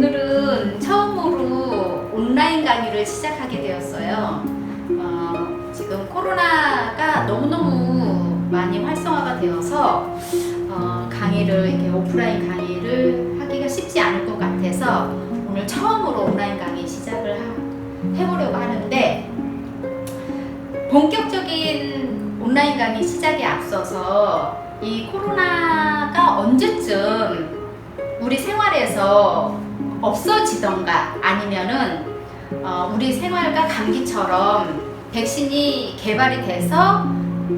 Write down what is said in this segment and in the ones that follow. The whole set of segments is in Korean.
오늘은 처음으로 온라인 강의를 시작하게 되었어요. 어, 지금 코로나가 너무너무 많이 활성화가 되어서 어, 강의를 이렇게 오프라인 강의를 하기가 쉽지 않을 것 같아서 오늘 처음으로 온라인 강의 시작을 하- 해보려고 하는데 본격적인 온라인 강의 시작에 앞서서 이 코로나가 언제쯤 우리 생활에서 없어지던가 아니면은 어, 우리 생활과 감기처럼 백신이 개발이 돼서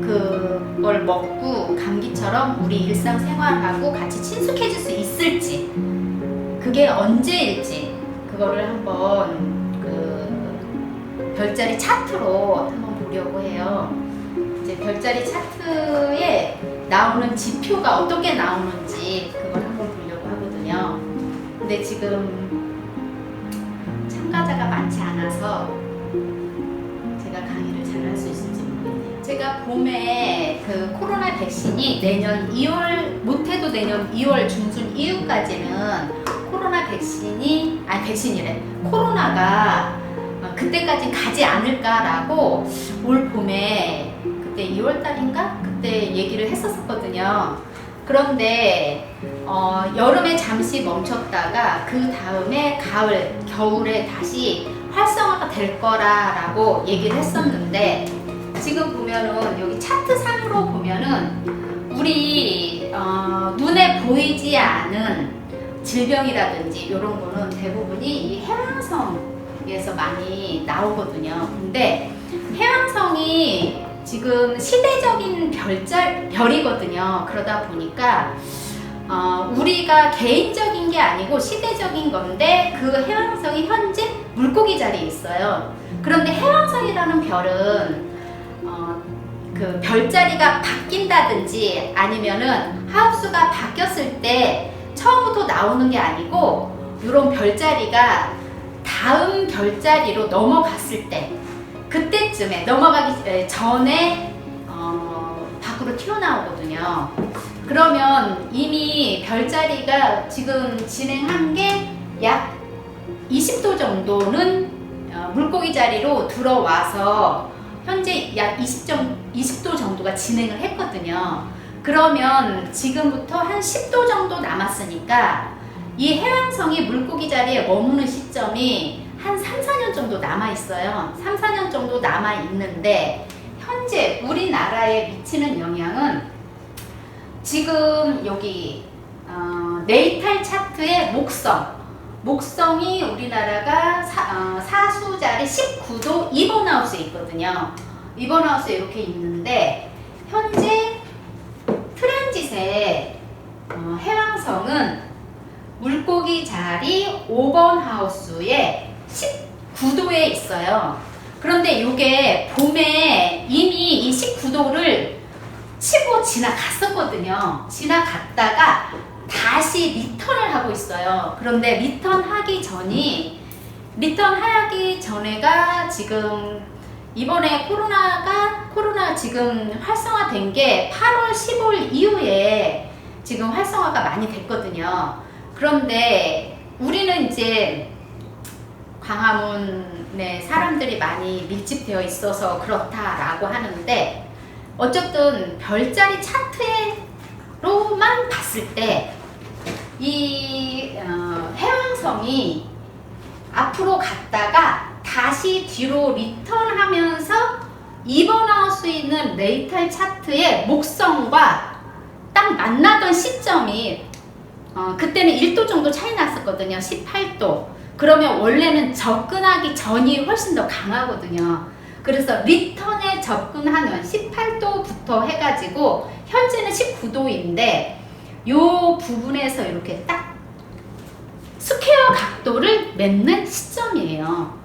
그걸 먹고 감기처럼 우리 일상생활하고 같이 친숙해질 수 있을지 그게 언제일지 그거를 한번 그 별자리 차트로 한번 보려고 해요. 이제 별자리 차트에 나오는 지표가 어떻게 나오는지 근데 지금 참가자가 많지 않아서 제가 강의를 잘 할 수 있을지 모르겠네요. 제가 봄에 그 코로나 백신이 내년 2월 못해도 내년 2월 중순 이후까지는 코로나 백신이 아니 백신이래 코로나가 어, 그때까지 가지 않을까라고 올 봄에 그때 2월 달인가 그때 얘기를 했었거든요. 그런데 어, 여름에 잠시 멈췄다가 그 다음에 가을, 겨울에 다시 활성화가 될 거라라고 얘기를 했었는데 지금 보면은 여기 차트 상으로 보면은 우리 어, 눈에 보이지 않은 질병이라든지 이런 거는 대부분이 이 해왕성에서 많이 나오거든요. 근데 해왕성이 지금 시대적인 별자, 별이거든요. 그러다 보니까 어, 우리가 개인적인 게 아니고 시대적인 건데 그 해왕성이 현재 물고기 자리에 있어요. 그런데 해왕성이라는 별은 어, 그 별자리가 바뀐다든지 아니면은 하우스가 바뀌었을 때 처음부터 나오는 게 아니고 이런 별자리가 다음 별자리로 넘어갔을 때 그때쯤에 넘어가기 전에 어, 밖으로 튀어나오거든요. 그러면 이미 별자리가 지금 진행한 게 약 20도 정도는 어, 물고기 자리로 들어와서 현재 약 20점, 20도 정도가 진행을 했거든요. 그러면 지금부터 한 10도 정도 남았으니까 이 해왕성이 물고기 자리에 머무는 시점이 한 3, 4년 정도 남아 있어요. 3, 4년 정도 남아 있는데 현재 우리나라에 미치는 영향은 지금 여기 어, 네이탈 차트의 목성 목성이 우리나라가 사, 수 자리 19도 2번 하우스에 있거든요. 2번 하우스에 이렇게 있는데 현재 트랜짓의 어, 해왕성은 물고기 자리 5번 하우스에 19도에 있어요. 그런데 이게 봄에 이미 이 19도를 치고 지나갔었거든요. 지나갔다가 다시 리턴을 하고 있어요. 그런데 리턴 하기 전이 리턴 하기 전에가 지금 이번에 코로나가 코로나 지금 활성화된 게 8월 15일 이후에 지금 활성화가 많이 됐거든요. 그런데 우리는 이제 광화문에 사람들이 많이 밀집되어 있어서 그렇다라고 하는데 어쨌든 별자리 차트로만 봤을 때이 어, 해왕성이 앞으로 갔다가 다시 뒤로 리턴하면서 이번 하우스에 있는 레이탈 차트의 목성과 딱 만나던 시점이 어, 그때는 1도 정도 차이 났었거든요. 18도. 그러면 원래는 접근하기 전이 훨씬 더 강하거든요. 그래서 리턴에 접근하는 18도부터 해가지고 현재는 19도인데 요 부분에서 이렇게 딱 스퀘어 각도를 맺는 시점이에요.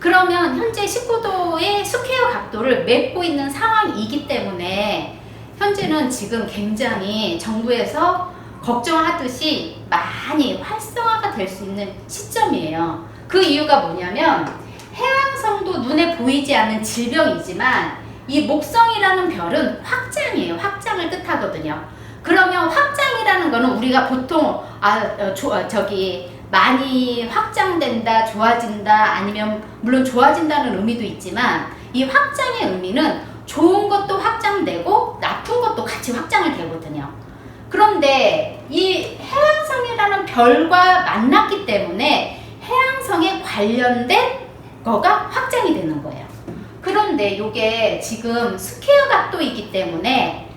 그러면 현재 19도의 스퀘어 각도를 맺고 있는 상황이기 때문에 현재는 지금 굉장히 정부에서 걱정하듯이 많이 활성화가 될 수 있는 시점이에요. 그 이유가 뭐냐면 해왕성도 눈에 보이지 않는 질병이지만 이 목성이라는 별은 확장이에요. 확장을 뜻하거든요. 그러면 확장이라는 거는 우리가 보통 아 어, 조- 어, 저기 많이 확장된다, 좋아진다, 아니면 물론 좋아진다는 의미도 있지만 이 확장의 의미는 좋은 것도 확장되고 나쁜 것도 같이 확장을 되거든요. 그런데 이 해왕성이라는 별과 만났기 때문에 해왕성에 관련된 거가 확장이 되는 거예요. 그런데 이게 지금 스퀘어 각도이기 때문에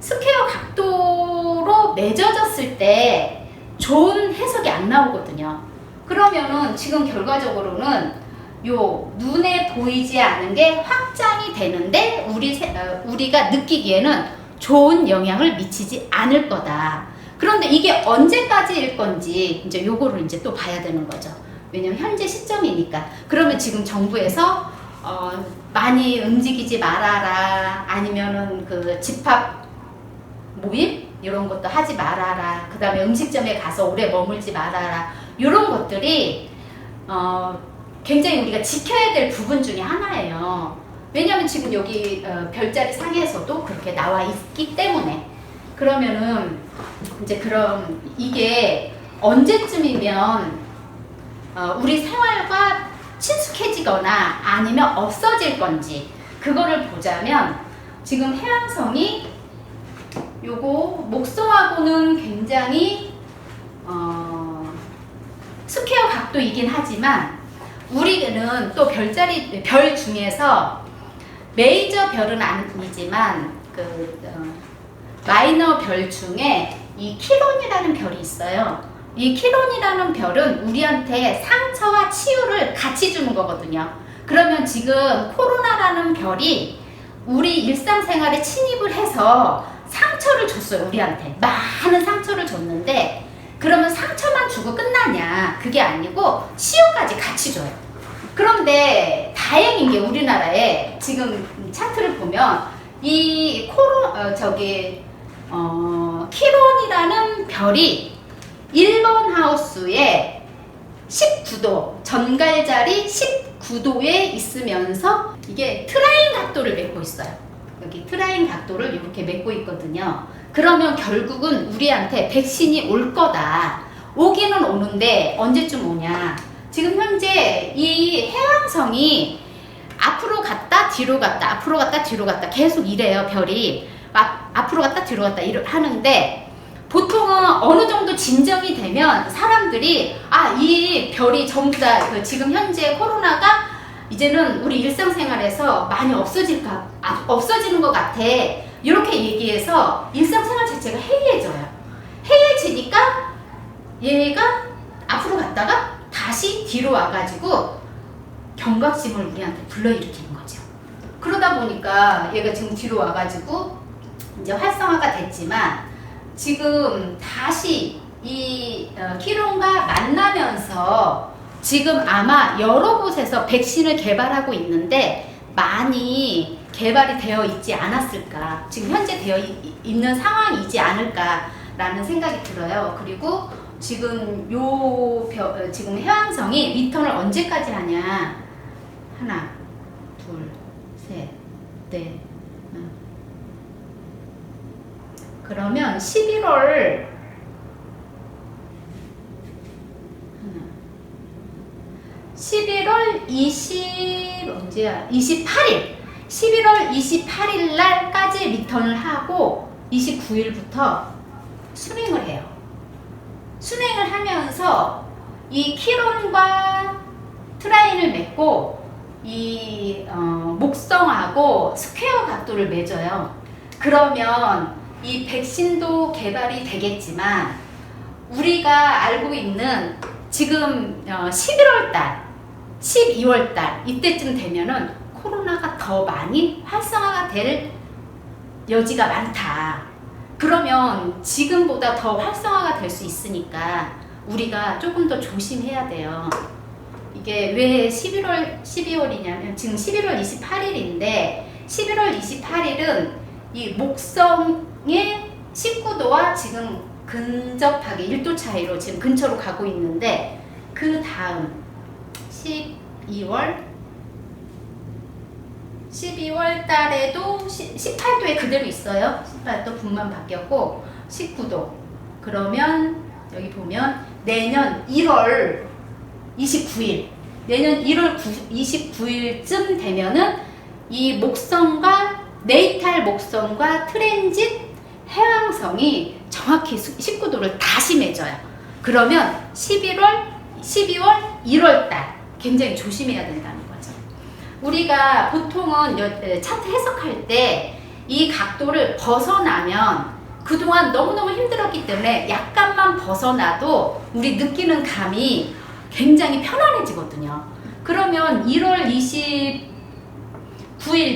스퀘어 각도로 맺어졌을 때 좋은 해석이 안 나오거든요. 그러면은 지금 결과적으로는 요 눈에 보이지 않은 게 확장이 되는데 우리 세- 어, 우리가 느끼기에는 좋은 영향을 미치지 않을 거다. 그런데 이게 언제까지일 건지 이제 요거를 이제 또 봐야 되는 거죠. 왜냐면 현재 시점이니까. 그러면 지금 정부에서 어, 많이 움직이지 말아라. 아니면은 그 집합 모임 이런 것도 하지 말아라. 그다음에 음식점에 가서 오래 머물지 말아라. 이런 것들이 어, 굉장히 우리가 지켜야 될 부분 중에 하나예요. 왜냐하면 지금 여기 어, 별자리 상에서도 그렇게 나와 있기 때문에. 그러면은 이제 그럼 이게 언제쯤이면 어, 우리 생활과 친숙해지거나 아니면 없어질 건지 그거를 보자면 지금 해왕성이 요거 목성하고는 굉장히 어, 스퀘어 각도이긴 하지만 우리는 또 별자리 별 중에서 메이저 별은 아니지만 그 어, 마이너 별 중에 이 키론이라는 별이 있어요. 이 키론이라는 별은 우리한테 상처와 치유를 같이 주는 거거든요. 그러면 지금 코로나라는 별이 우리 일상생활에 침입을 해서 상처를 줬어요, 우리한테. 많은 상처를 줬는데, 그러면 상처만 주고 끝나냐? 그게 아니고, 치유까지 같이 줘요. 그런데, 다행인 게 우리나라에 지금 차트를 보면, 이 코로, 어, 저기, 어, 키론이라는 별이 일본 하우스에 19도, 전갈자리 19도에 있으면서 이게 트라인 각도를 맺고 있어요. 여기 트라인 각도를 이렇게 맺고 있거든요. 그러면 결국은 우리한테 백신이 올 거다. 오기는 오는데 언제쯤 오냐. 지금 현재 이 해왕성이 앞으로 갔다 뒤로 갔다 앞으로 갔다 뒤로 갔다 계속 이래요 별이. 앞, 앞으로 갔다 뒤로 갔다 이를 하는데 보통은 어느 정도 진정이 되면 사람들이 아 이 별이 전부 다 그 지금 현재 코로나가 이제는 우리 일상생활에서 많이 없어질까 아, 없어지는 것 같아. 이렇게 얘기해서 일상생활 자체가 해이해져요. 해이해지니까 얘가 앞으로 갔다가 다시 뒤로 와가지고 경각심을 우리한테 불러일으키는 거죠. 그러다 보니까 얘가 지금 뒤로 와가지고 이제 활성화가 됐지만 지금 다시 이 어, 키론과 만나면서 지금 아마 여러 곳에서 백신을 개발하고 있는데 많이 개발이 되어 있지 않았을까 지금 현재 되어 이- 있는 상황이지 않을까라는 생각이 들어요. 그리고 지금 요 벼- 어, 지금 해왕성이 리턴을 언제까지 하냐 하나 둘 셋넷 그러면 11월 하나 11월 20 언제야? 28일 11월 28일 날까지 리턴을 하고 29일부터 순행을 해요. 순행을 하면서 이 키론과 트라인을 맺고 이 어, 목성하고 스퀘어 각도를 맺어요. 그러면 이 백신도 개발이 되겠지만 우리가 알고 있는 지금 11월 달, 12월 달 이때쯤 되면은 코로나가 더 많이 활성화가 될 여지가 많다. 그러면 지금보다 더 활성화가 될 수 있으니까 우리가 조금 더 조심해야 돼요. 이게 왜 11월, 12월이냐면 지금 11월 28일인데 11월 28일은 이 목성의 19도와 지금 근접하게 1도 차이로 지금 근처로 가고 있는데 그 다음 12월 12월 달에도 18도에 그대로 있어요. 18도 분만 바뀌었고 19도. 그러면 여기 보면 내년 1월 29일, 내년 1월 29일쯤 되면은 이 목성과 네이탈 목성과 트랜짓 해왕성이 정확히 19도를 다시 맺어요. 그러면 11월, 12월, 1월 달 굉장히 조심해야 거죠. 우리가 보통은 차트 해석할 때 이 각도를 벗어나면 그동안 너무너무 힘들었기 때문에 약간만 벗어나도 우리 느끼는 감이 굉장히 편안해지거든요. 그러면 1월 29일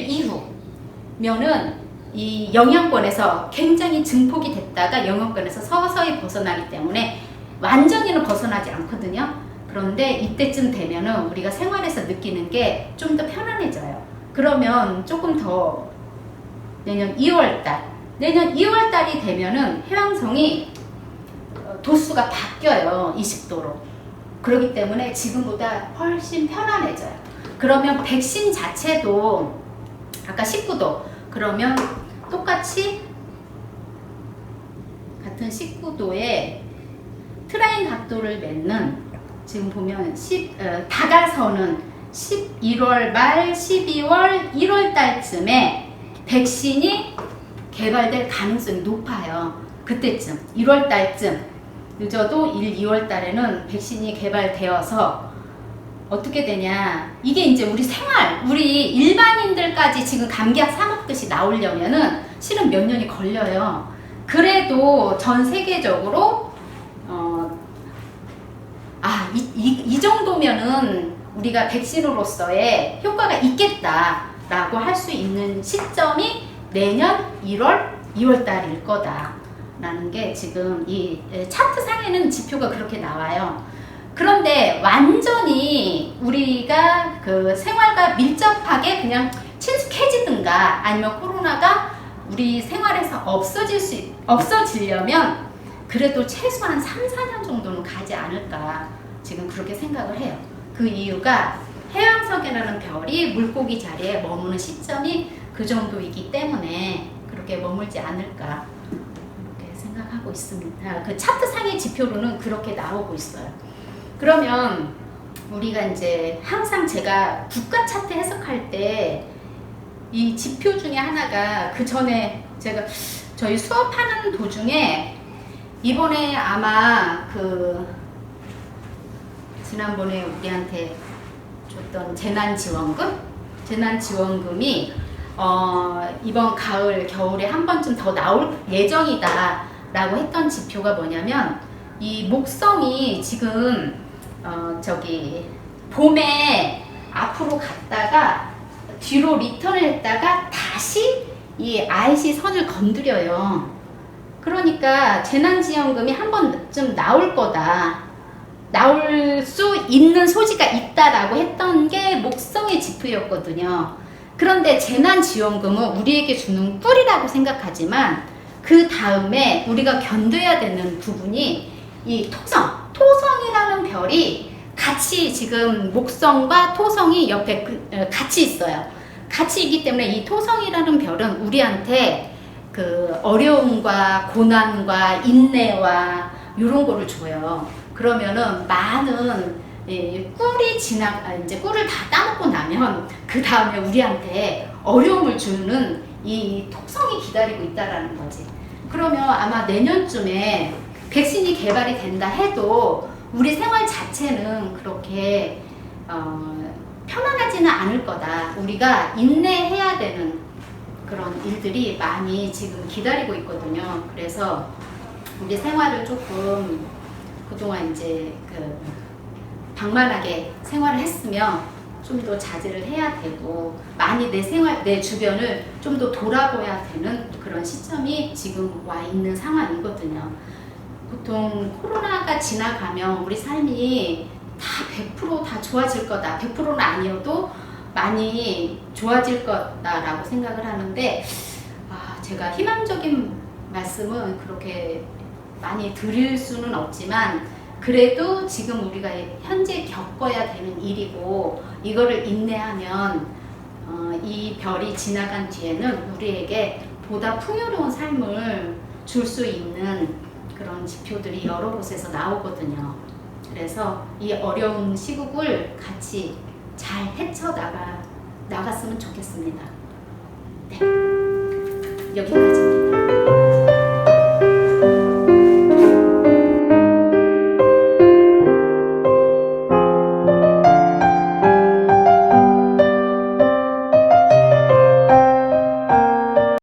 이후면은 이 영향권에서 굉장히 증폭이 됐다가 영향권에서 서서히 벗어나기 때문에 완전히는 벗어나지 않거든요. 그런데 이때쯤 되면은 우리가 생활에서 느끼는 게 좀 더 편안해져요. 그러면 조금 더 내년 2월 달, 내년 2월 달이 되면은 해왕성이 어, 도수가 바뀌어요. 20도로. 그렇기 때문에 지금보다 훨씬 편안해져요. 그러면 백신 자체도 아까 19도 그러면 똑같이 같은 19도에 트라인 각도를 맺는 지금 보면 10, 어, 다가서는 11월 말 12월 1월 달쯤에 백신이 개발될 가능성이 높아요. 그때쯤 1월 달쯤 늦어도 1, 2월 달에는 백신이 개발되어서 어떻게 되냐 이게 이제 우리 생활 우리 일반인들까지 지금 감기약 사 먹듯이 나오려면은 실은 몇 년이 걸려요. 그래도 전 세계적으로 어, 아, 이, 이, 이 정도면은 우리가 백신으로서의 효과가 있겠다라고 할 수 있는 시점이 내년 1월, 2월 달일 거다라는 게 지금 이 에, 차트상에는 지표가 그렇게 나와요. 그런데 완전히 우리가 그 생활과 밀접하게 그냥 친숙해지든가 아니면 코로나가 우리 생활에서 없어질 수 있- 없어지려면 그래도 최소한 3, 4년 정도는 가지 않을까 지금 그렇게 생각을 해요. 그 이유가 해왕석이라는 별이 물고기 자리에 머무는 시점이 그 정도이기 때문에 그렇게 머물지 않을까 그렇게 생각하고 있습니다. 그 차트상의 지표로는 그렇게 나오고 있어요. 그러면 우리가 이제 항상 제가 국가 차트 해석할 때 이 지표 중에 하나가 그 전에 제가 저희 수업하는 도중에 이번에 아마 그 지난번에 우리한테 줬던 재난지원금 재난지원금이 어, 이번 가을 겨울에 한 번쯤 더 나올 예정이다 라고 했던 지표가 뭐냐면 이 목성이 지금 어, 저기 봄에 앞으로 갔다가 뒤로 리턴을 했다가 다시 이 IC 선을 건드려요. 그러니까 재난지원금이 한 번쯤 나올 거다. 나올 수 있는 소지가 있다라고 했던 게 목성의 지표였거든요. 그런데 재난지원금은 우리에게 주는 꿀이라고 생각하지만 그 다음에 우리가 견뎌야 되는 부분이 이 토성, 토성이라는 별이 같이 지금 목성과 토성이 옆에 그- 어, 같이 있어요. 같이 있기 때문에 이 토성이라는 별은 우리한테 그 어려움과 고난과 인내와 이런 거를 줘요. 그러면은 많은 예, 꿀이 지나 아, 이제 꿀을 다 따먹고 나면 그 다음에 우리한테 어려움을 주는 이 토성이 기다리고 있다라는 거지. 그러면 아마 내년쯤에 백신이 개발이 된다 해도 우리 생활 자체는 그렇게 어, 편안하지는 않을 거다. 우리가 인내해야 되는 그런 일들이 많이 지금 기다리고 있거든요. 그래서 우리 생활을 조금 그동안 이제 그 방만하게 생활을 했으면 좀 더 자제를 해야 되고 많이 내 생활 내 주변을 좀 더 돌아봐야 되는 그런 시점이 지금 와 있는 상황이거든요. 보통 코로나가 지나가면 우리 삶이 다 100%다 좋아질 거다. 100%는 아니어도 많이 좋아질 거다라고 생각을 하는데 아, 제가 희망적인 말씀은 그렇게 많이 드릴 수는 없지만 그래도 지금 우리가 현재 겪어야 되는 일이고 이거를 인내하면 어, 이 별이 지나간 뒤에는 우리에게 보다 풍요로운 삶을 줄 수 있는 그런 지표들이 여러 곳에서 나오거든요. 그래서 이 어려운 시국을 같이 잘 헤쳐나가 나갔으면 좋겠습니다. 네, 여기까지.